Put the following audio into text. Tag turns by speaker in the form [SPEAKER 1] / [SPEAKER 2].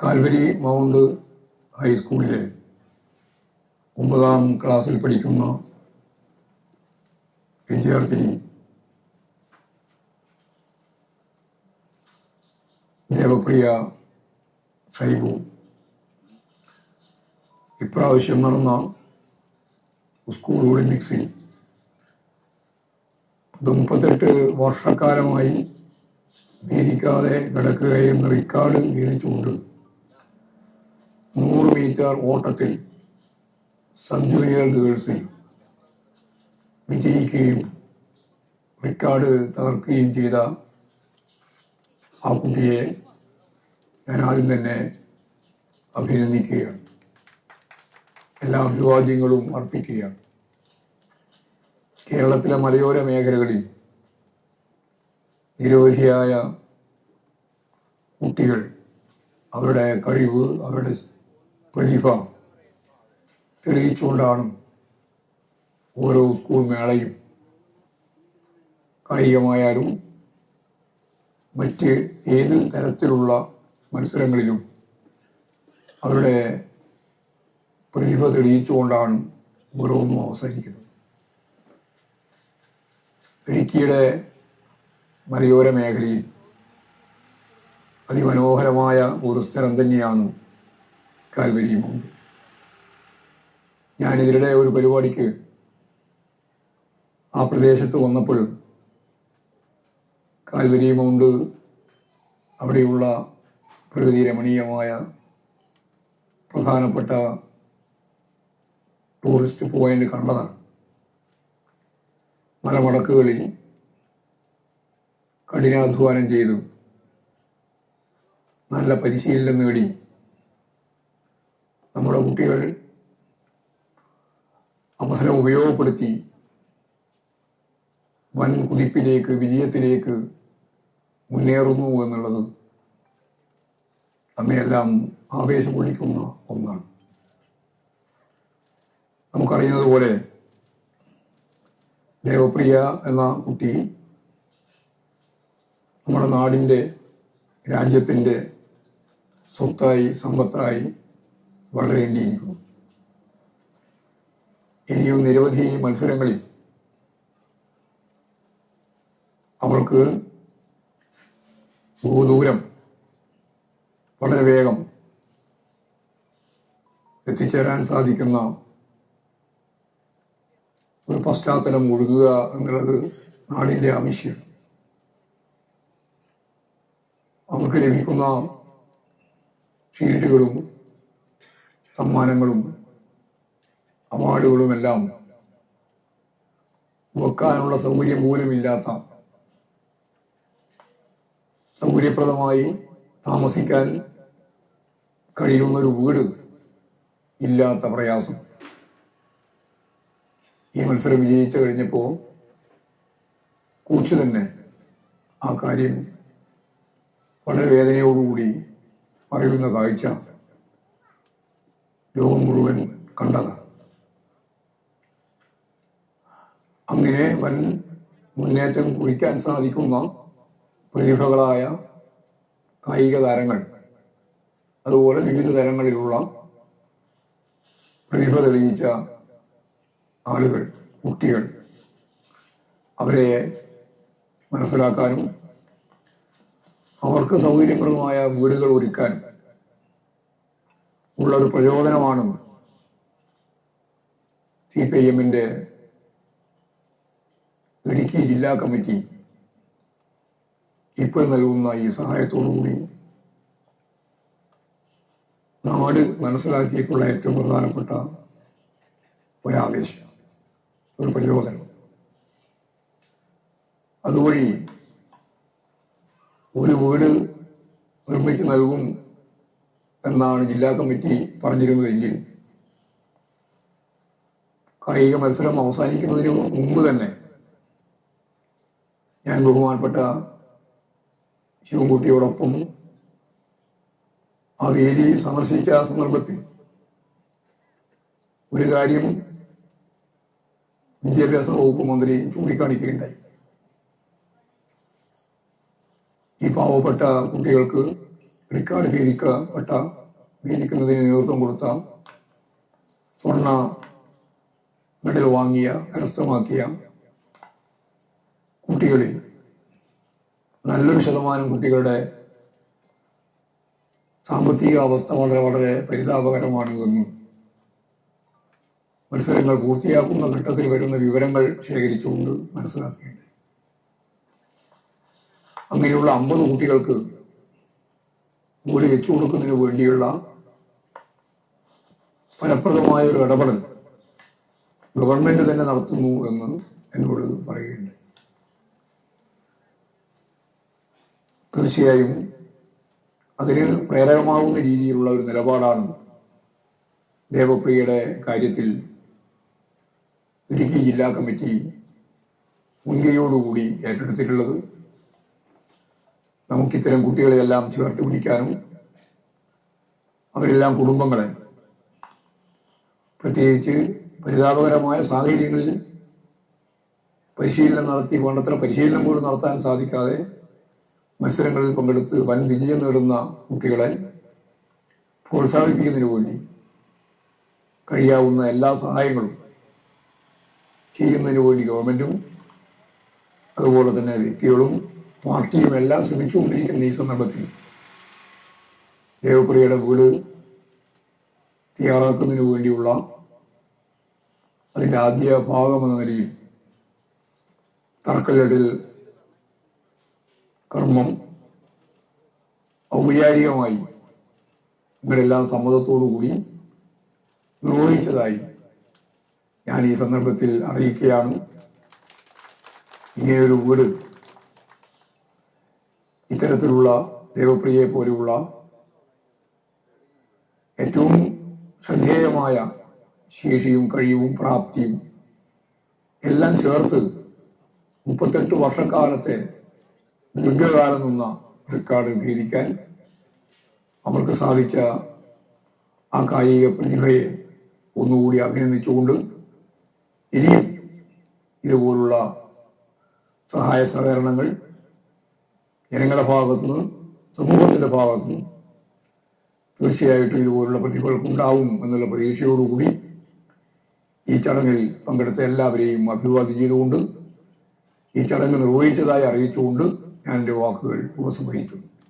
[SPEAKER 1] Calvary mount ഹൈസ്കൂളിൽ ഒമ്പതാം ക്ലാസ്സിൽ പഠിക്കുന്ന വിദ്യാർത്ഥിനി ദേവപ്രിയ സൈബു. ഇപ്രാവശ്യം നടന്ന സ്കൂൾ ഒളിമ്പിക്സിൽ മുപ്പത്തെട്ട് വർഷക്കാലമായി ഭീതിക്കാതെ കിടക്കുകയും റിക്കാർഡ് ഭേദിച്ചുകൊണ്ട് നൂറ് മീറ്റർ ഓട്ടത്തിൽ സബ് ഗേൾസിൽ വിജയിക്കുകയും റെക്കോർഡ് തകർക്കുകയും ചെയ്ത ആ കുട്ടിയെ ഞാൻ ആദ്യം തന്നെ അഭിനന്ദിക്കുകയാണ്. എല്ലാ അഭിവാദ്യങ്ങളും അർപ്പിക്കുകയാണ്. കേരളത്തിലെ മലയോര മേഖലകളിൽ നിരവധിയായ കുട്ടികൾ അവരുടെ കഴിവ് അവരുടെ പ്രതിഭ തെളിയിച്ചുകൊണ്ടാണ് ഓരോ സ്കൂൾ മേളയും കായികമായാലും മറ്റ് ഏത് തരത്തിലുള്ള മത്സരങ്ങളിലും അവരുടെ പ്രതിഭ തെളിയിച്ചുകൊണ്ടാണ് ഓരോന്നും അവസാനിക്കുന്നത്. ഇടുക്കിയുടെ മലയോര മേഖലയിൽ അതിമനോഹരമായ ഒരു സ്ഥലം തന്നെയാണ് കാൽവരി മൗണ്ട് ഞാനിതിനിടെ ഒരു പരിപാടിക്ക് ആ പ്രദേശത്ത് വന്നപ്പോൾ കാൽവരി മൗണ്ട് അവിടെയുള്ള പ്രകൃതി രമണീയമായ പ്രധാനപ്പെട്ട ടൂറിസ്റ്റ് പോയിന്റ് കണ്ടതാണ്. മലമടക്കുകളിൽ കഠിനാധ്വാനം ചെയ്തു. നല്ല പരിശീലനം നേടി. നമ്മുടെ കുട്ടികൾ അവസരം ഉപയോഗപ്പെടുത്തി വൻ കുതിപ്പിലേക്ക് വിജയത്തിലേക്ക് മുന്നേറുന്നു എന്നുള്ളത് നമ്മയെല്ലാം ആവേശം കൊള്ളിക്കുന്ന ഒന്നാണ്. നമുക്കറിയുന്നത് പോലെ ദേവപ്രിയ എന്ന കുട്ടി നമ്മുടെ നാടിന്റെ രാജ്യത്തിന്റെ സ്വത്തായി സമ്പത്തായി വളരേണ്ടിയിരിക്കുന്നു ഇനിയും നിരവധി മത്സരങ്ങളിൽ അവൾക്ക് ബഹുദൂരം വളരെ വേഗം എത്തിച്ചേരാൻ സാധിക്കുന്ന ഒരു പശ്ചാത്തലം ഒഴുകുക എന്നുള്ളത് നാടിന്റെ ആവശ്യം. അവർക്ക് ലഭിക്കുന്ന ഷീൽഡുകളും സമ്മാനങ്ങളും അവാർഡുകളുമെല്ലാം വെക്കാനുള്ള സൗകര്യം പോലുമില്ലാത്ത സൗകര്യപ്രദമായി താമസിക്കാൻ കഴിയുന്ന ഒരു വീട് ഇല്ലാത്ത പ്രയാസം. ഈ മത്സരം വിജയിച്ചു കഴിഞ്ഞപ്പോൾ കൂച്ചു തന്നെ ആ കാര്യം വളരെ വേദനയോടുകൂടി പറയുന്ന കാഴ്ച ലോകം മുഴുവൻ കണ്ടതാണ് അങ്ങനെ വൻ മുന്നേറ്റം കുറിക്കാൻ സാധിക്കുന്ന പ്രതിഭകളായ കായിക താരങ്ങൾ അതുപോലെ വിവിധ തരങ്ങളിലുള്ള പ്രതിഭ തെളിയിച്ച ആളുകൾ കുട്ടികൾ അവരെ മനസ്സിലാക്കാനും അവർക്ക് സൗകര്യപ്രദമായ വീടുകൾ ഒരുക്കാനും ഉള്ളൊരു പ്രചോദനമാണ് സി പി ഐ എമ്മിന്റെ ഇടുക്കി ജില്ലാ കമ്മിറ്റി ഇപ്പോൾ നൽകുന്ന ഈ സഹായത്തോടുകൂടി നാട് മനസ്സിലാക്കിയിട്ടുള്ള ഏറ്റവും പ്രധാനപ്പെട്ട ഒരാവേശം ഒരു പ്രചോദനം. അതുവഴി ഒരു വീട് നിർമ്മിച്ച് നൽകും എന്നാണ് ജില്ലാ കമ്മിറ്റി പറഞ്ഞിരുന്നതെങ്കിൽ കായിക മത്സരം അവസാനിക്കുന്നതിന് മുമ്പ് തന്നെ ഞാൻ ബഹുമാനപ്പെട്ട ശിവൻകുട്ടിയോടൊപ്പം ആ വേദി സന്ദർശിച്ച സന്ദർഭത്തിൽ ഒരു കാര്യം വിദ്യാഭ്യാസ വകുപ്പ് മന്ത്രി ചൂണ്ടിക്കാണിക്കുകയുണ്ടായി. ഈ പാവപ്പെട്ട കുട്ടികൾക്ക് റെക്കോർഡ് ഭേദിക്കപ്പെട്ട ഭേദിക്കുന്നതിന് നേതൃത്വം കൊടുത്ത സ്വർണ മെഡൽ വാങ്ങിയ കരസ്ഥമാക്കിയ കുട്ടികളിൽ നല്ലൊരു ശതമാനം കുട്ടികളുടെ സാമ്പത്തിക അവസ്ഥ വളരെ വളരെ പരിതാപകരമാണ് എന്നും മത്സരങ്ങൾ പൂർത്തിയാക്കുന്ന ഘട്ടത്തിൽ വരുന്ന വിവരങ്ങൾ ശേഖരിച്ചുകൊണ്ട് മനസ്സിലാക്കിയിട്ടുണ്ട് അങ്ങനെയുള്ള അമ്പത് കുട്ടികൾക്ക് വീട് വെച്ചു കൊടുക്കുന്നതിന് വേണ്ടിയുള്ള ഫലപ്രദമായ ഒരു ഇടപെടൽ ഗവൺമെന്റ് തന്നെ നടത്തുന്നു എന്ന് എന്നോട് പറയുന്നുണ്ട് തീർച്ചയായും അതിന് പ്രേരകമാവുന്ന രീതിയിലുള്ള ഒരു നിലപാടാണ് ദേവപ്രിയയുടെ കാര്യത്തിൽ ഇടുക്കി ജില്ലാ കമ്മിറ്റി മുൻകൈയോടുകൂടി ഏറ്റെടുത്തിട്ടുള്ളത്. നമുക്കിത്തരം കുട്ടികളെയെല്ലാം ചേർത്ത് പിടിക്കാനും അവരെല്ലാം കുടുംബങ്ങളെ പ്രത്യേകിച്ച് പരിതാപകരമായ സാഹചര്യങ്ങളിൽ പരിശീലനം നടത്തി വേണ്ടത്ര പരിശീലനം പോലും നടത്താൻ സാധിക്കാതെ മത്സരങ്ങളിൽ പങ്കെടുത്ത് വൻ വിജയം നേടുന്ന കുട്ടികളെ പ്രോത്സാഹിപ്പിക്കുന്നതിന് വേണ്ടി കഴിയാവുന്ന എല്ലാ സഹായങ്ങളും ചെയ്യുന്നതിന് വേണ്ടി ഗവൺമെന്റും അതുപോലെ തന്നെ വ്യക്തികളും പാർട്ടിയും എല്ലാം ശ്രമിച്ചുകൊണ്ടിരിക്കുന്ന ഈ സന്ദർഭത്തിൽ ദേവപ്രിയയുടെ വീട് തയ്യാറാക്കുന്നതിന് വേണ്ടിയുള്ള അതിന്റെ ആദ്യ ഭാഗം എന്ന നിലയിൽ തറക്കല്ലിടൽ കർമ്മം ഔപചാരികമായി ഇവരെല്ലാം സമ്മതത്തോടുകൂടി നിർവഹിച്ചതായി ഞാൻ ഈ സന്ദർഭത്തിൽ അറിയിക്കുകയാണ്. ഇങ്ങനെയൊരു വീട് ഇത്തരത്തിലുള്ള ദേവപ്രിയയെ പോലെയുള്ള ഏറ്റവും ശ്രദ്ധേയമായ ശേഷിയും കഴിവും പ്രാപ്തിയും എല്ലാം ചേർത്ത് മുപ്പത്തെട്ട് വർഷക്കാലത്തെ ദീർഘകാലം നിന്ന റെക്കോർഡ് ഭേദിക്കാൻ അവർക്ക് സാധിച്ച ആ കായിക പ്രതിഭയെ ഒന്നുകൂടി അഭിനന്ദിച്ചുകൊണ്ട് ഇനിയും ഇതുപോലുള്ള സഹായ സഹകരണങ്ങൾ ജനങ്ങളുടെ ഭാഗത്തുനിന്ന് സമൂഹത്തിന്റെ ഭാഗത്തുനിന്ന് തീർച്ചയായിട്ടും ഇതുപോലുള്ള പ്രതിഭകൾക്ക് ഉണ്ടാവും എന്നുള്ള പ്രതീക്ഷയോടുകൂടി ഈ ചടങ്ങിൽ പങ്കെടുത്ത എല്ലാവരെയും അഭിവാദ്യം ചെയ്തുകൊണ്ട് ഈ ചടങ്ങ് നിർവഹിച്ചതായി അറിയിച്ചുകൊണ്ട് ഞാൻ എന്റെ വാക്കുകൾ ഉപസംഹരിക്കുന്നു.